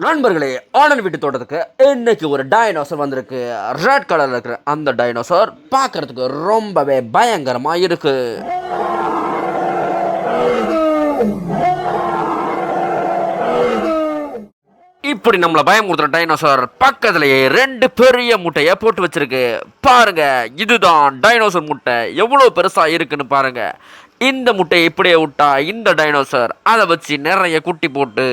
நண்பர்களே ஆனன் வீட்டு தோட்டத்துக்கு இன்னைக்கு ஒரு டைனோசர் வந்திருக்கு. ரெட் கலரில் இருக்கிற அந்த டைனோசர் பார்க்கறதுக்கு ரொம்பவே பயங்கரமாக இருக்கு. இப்படி நம்மள பயமுறுத்துற டைனோசர் பக்கத்துலேயே ரெண்டு பெரிய முட்டையை போட்டு வச்சிருக்கு. பாருங்க இதுதான் டைனோசர் முட்டை. எவ்வளோ பெருசாக இருக்குன்னு பாருங்க. இந்த முட்டையை இப்படியே விட்டா இந்த டைனோசர் அதை வச்சு நிறைய குட்டி போட்டு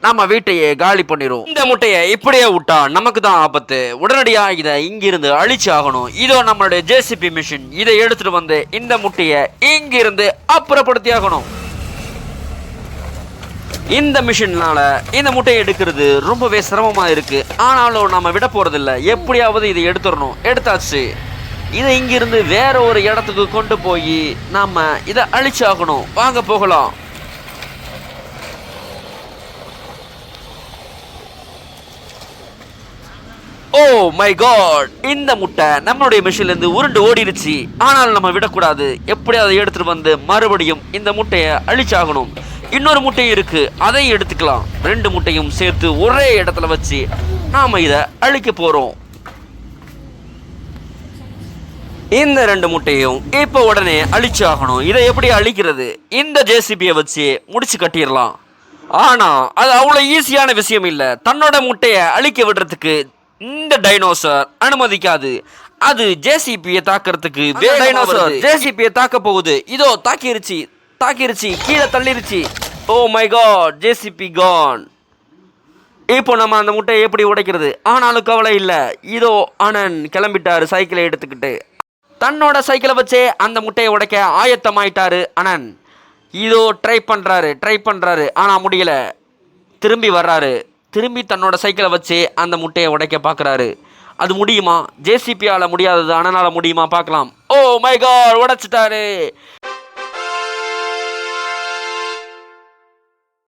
நம்ம வீட்டையே காலி பண்ணிடும் இந்த முட்டையை இப்படியே விட்டா நமக்கு தான் ஆபத்து. உடனடியா இதை இங்கிருந்து அழிச்சு ஆகணும் இதோ நம்மளுடைய ஜேசிபி மிஷின் இதை எடுத்துட்டு வந்து இந்த முட்டையை இங்கிருந்து அப்புறப்படுத்தி ஆகணும். இந்த மிஷினால இந்த முட்டையை எடுக்கிறது ரொம்பவே சிரமமா இருக்கு. ஆனாலும் நம்ம விட போறதில்ல. எப்படியாவது இதை எடுத்துடணும். எடுத்தாச்சு. இதை இங்கிருந்து வேற ஒரு இடத்துக்கு கொண்டு போய் நாம இதை அழிச்சாகணும். வாங்க போகலாம். ஓ மை காட் இந்த முட்டை நம்மளுடைய மிஷின்ல இருந்து உருண்டு ஓடிடுச்சு. ஆனால் நம்ம விடக்கூடாது. எப்படியாவது எடுத்துட்டு வந்து மறுபடியும் இந்த முட்டையை அழிச்சாகணும். இன்னொரு முட்டையும் இருக்கு. அதை எடுத்துக்கலாம். ரெண்டு முட்டையும் சேர்த்து ஒரே இடத்துல வச்சு நாம இதை அழிக்க போறோம். இந்த ரெண்டு முட்டையும் இப்போ உடனே அழிச்சாகணும். இதை எப்படி அழிக்கிறது? இந்த ஜேசிபியை வச்சு முடிச்சு கட்டிடலாம். ஆனா அது அவ்வளோ ஈஸியான விஷயம் இல்லை. தன்னோட முட்டையை அழிக்க விடுறதுக்கு இந்த டைனோசர் அனுமதிக்காது. அது ஜேசிபியை தாக்குறதுக்கு டைனோசர் ஜேசிபியை தாக்க போகுது. இதோ தாக்கிருச்சு. தாக்கிருச்சு. கீழே தள்ளிருச்சு. Oh my God JCB Khan இப்போ நம்ம அந்த முட்டையை எப்படி உடைக்கிறது? ஆனாலும் கவலை இல்லை. இதோ அனன் கிளம்பிட்டாரு சைக்கிளை எடுத்துக்கிட்டு. தன்னோட சைக்கிளை வச்சே அந்த முட்டையை உடைக்க ஆயத்தமாயிட்டாரு அனன் இதோ ட்ரை பண்ணுறாரு ட்ரை பண்ணுறாரு ஆனால் முடியல. திரும்பி வர்றாரு. திரும்பி தன்னோட சைக்கிளை வச்சு அந்த முட்டையை உடைக்க பார்க்குறாரு. அது முடியுமா? ஜேசிபியால் முடியாதது அனனால் முடியுமா? பார்க்கலாம். Oh my god உடைச்சிட்டாரு.